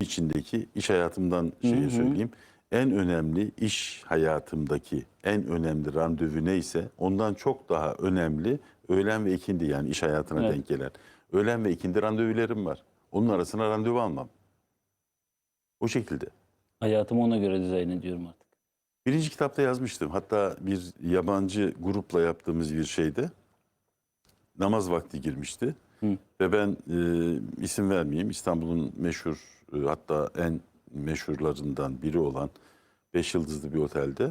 içindeki iş hayatımdan şeyi söyleyeyim. En önemli iş hayatımdaki en önemli randevu neyse ondan çok daha önemli öğlen ve ikindi yani iş hayatına Evet. denk gelen. Öğlen ve ikindi randevularım var. Onun arasına randevu almam. O şekilde. Hayatımı ona göre dizayn ediyorum artık. Birinci kitapta yazmıştım. Hatta bir yabancı grupla yaptığımız bir şeyde namaz vakti girmişti. Hı. Ve ben e, isim vermeyeyim İstanbul'un meşhur e, hatta en meşhurlarından biri olan beş yıldızlı bir otelde.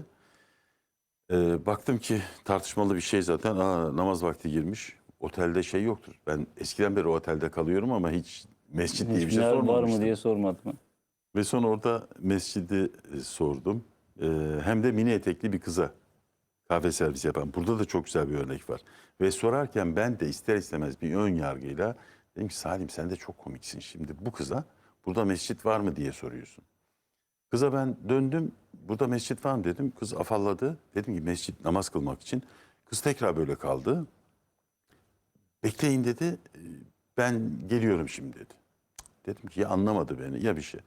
E, baktım ki tartışmalı bir şey zaten. Aa, namaz vakti girmiş. Otelde şey yoktur. Ben eskiden beri o otelde kalıyorum ama hiç mescit diye bir şey ner var sormamıştım. mı diye sormadım. Ve sonra orada mescidi e, sordum. E, hem de mini etekli bir kıza kahve servisi yapan. Burada da çok güzel bir örnek var. Ve sorarken ben de ister istemez bir ön yargıyla dedim ki Salim sen de çok komiksin. Şimdi bu kıza burada mescit var mı diye soruyorsun. Kıza ben döndüm burada mescit var mı dedim. Kız afalladı. Dedim ki mescit namaz kılmak için. Kız tekrar böyle kaldı. Bekleyin dedi. "E, Ben geliyorum şimdi dedi. Dedim ki ya anlamadı beni ya bir şey.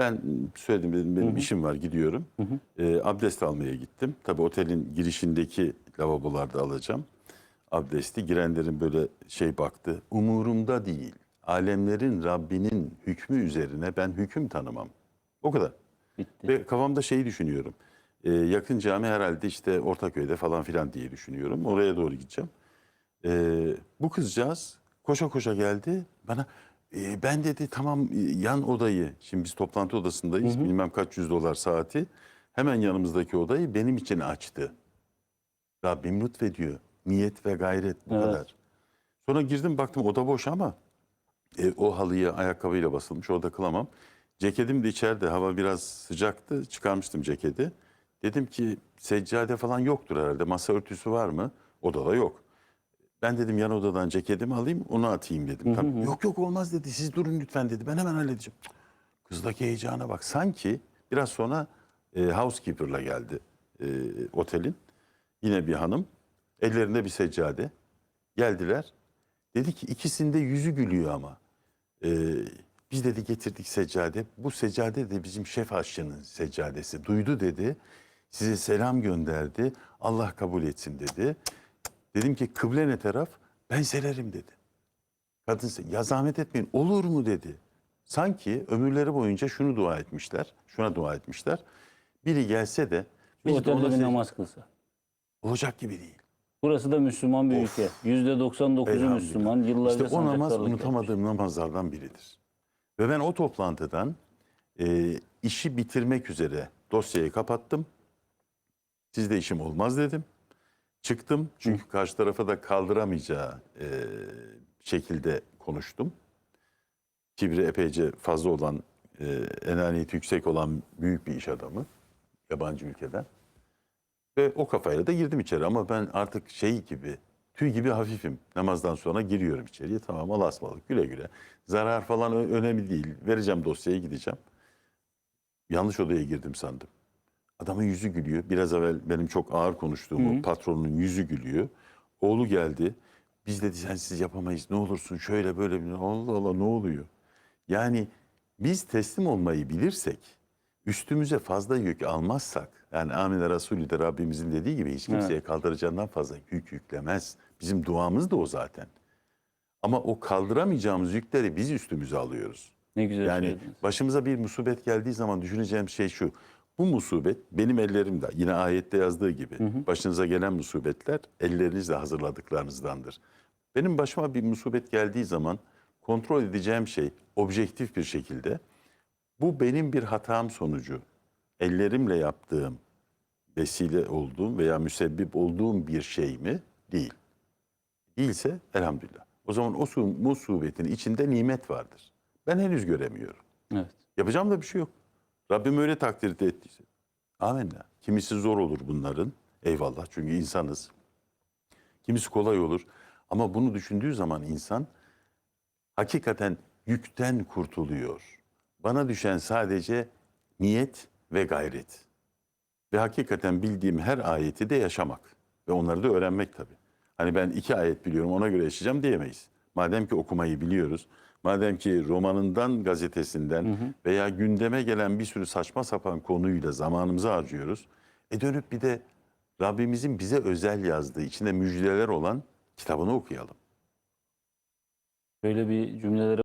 Ben söyledim dedim benim işim var gidiyorum. Ee, abdest almaya gittim. Tabii otelin girişindeki lavabolarda alacağım. Abdesti girenlerin böyle şey baktı. Umurumda değil. Alemlerin Rabbinin hükmü üzerine ben hüküm tanımam. O kadar. Bitti. Ve kafamda şeyi düşünüyorum. Ee, yakın cami herhalde işte Ortaköy'de falan filan diye düşünüyorum. Oraya doğru gideceğim. Ee, bu kızcağız koşa koşa geldi bana. "E, ben dedi tamam yan odayı, şimdi biz toplantı odasındayız bilmem kaç yüz dolar saati. Hemen yanımızdaki odayı benim için açtı. Rabbim lütfediyor. Niyet ve gayret bu Evet. kadar. Sonra girdim baktım oda boş ama e, o halıya ayakkabıyla basılmış orada kılamam. Ceketim de içeride hava biraz sıcaktı çıkarmıştım ceketi. Dedim ki seccade falan yoktur herhalde masa örtüsü var mı? Odada yok. Ben dedim yan odadan ceketimi alayım onu atayım dedim. Tabii, yok yok olmaz dedi siz durun lütfen dedi ben hemen halledeceğim. Kızdaki heyecana bak sanki biraz sonra e, housekeeper'la geldi e, otelin. Yine bir hanım ellerinde bir seccade geldiler. Dedi ki ikisinde yüzü gülüyor ama. Ee, biz dedi getirdik seccade. Bu seccade de bizim şef aşçının seccadesi. Duydu dedi. Size selam gönderdi. Allah kabul etsin dedi. Dedim ki kıble ne taraf? Ben sererim dedi. Kadın ya zahmet etmeyin olur mu dedi. Sanki ömürleri boyunca şunu dua etmişler. Şuna dua etmişler. Biri gelse de Bir otelde bir namaz kılsa. olacak gibi değil. Burası da Müslüman bir Of. ülke. %99'u Elhamdülillah. Müslüman. Yıllarca İşte o namaz unutamadığım namazlardan biridir. Ve ben o toplantıdan e, işi bitirmek üzere dosyayı kapattım. Sizde işim olmaz dedim. Çıktım çünkü karşı tarafa da kaldıramayacağı e, şekilde konuştum. Kibri epeyce fazla olan, e, enaniyeti yüksek olan büyük bir iş adamı yabancı ülkeden. Ve o kafayla da girdim içeri ama ben artık şey gibi, tüy gibi hafifim. Namazdan sonra giriyorum içeriye. Tamam Allah'a güle güle. Zarar falan önemli değil. Vereceğim dosyayı gideceğim. Yanlış odaya girdim sandım. Adamın yüzü gülüyor. Biraz evvel benim çok ağır konuştuğum o patronun yüzü gülüyor. Oğlu geldi. Biz dedi sensiz yapamayız ne olursun şöyle böyle. bir- Allah Allah ne oluyor? Yani biz teslim olmayı bilirsek, üstümüze fazla yük almazsak, yani Amine Resulü de Rabbimizin dediği gibi hiç kimseye kaldıracağından fazla yük yüklemez. Bizim duamız da o zaten. Ama o kaldıramayacağımız yükleri biz üstümüze alıyoruz. Ne güzel Yani söylediniz. başımıza bir musibet geldiği zaman düşüneceğim şey şu. Bu musibet benim ellerimde. Yine ayette yazdığı gibi. Başınıza gelen musibetler ellerinizle hazırladıklarınızdandır. Benim başıma bir musibet geldiği zaman kontrol edeceğim şey objektif bir şekilde bu benim bir hatam sonucu ellerimle yaptığım vesile olduğum veya müsebbip olduğum bir şey mi? Değil. Değilse elhamdülillah. O zaman o musibetin içinde nimet vardır. Ben henüz göremiyorum. Evet. Yapacağım da bir şey yok. Rabbim öyle takdir ettiyse. Amenna. Kimisi zor olur bunların. Eyvallah çünkü insanız. Kimisi kolay olur. Ama bunu düşündüğü zaman insan hakikaten yükten kurtuluyor. Bana düşen sadece niyet ve gayret. Ve hakikaten bildiğim her ayeti de yaşamak. Ve onları da öğrenmek tabii. Hani ben iki ayet biliyorum ona göre yaşayacağım diyemeyiz. Madem ki okumayı biliyoruz. Madem ki romanından, gazetesinden veya gündeme gelen bir sürü saçma sapan konuyla zamanımızı harcıyoruz. E dönüp bir de Rabbimizin bize özel yazdığı, içinde müjdeler olan kitabını okuyalım. Böyle bir cümlelere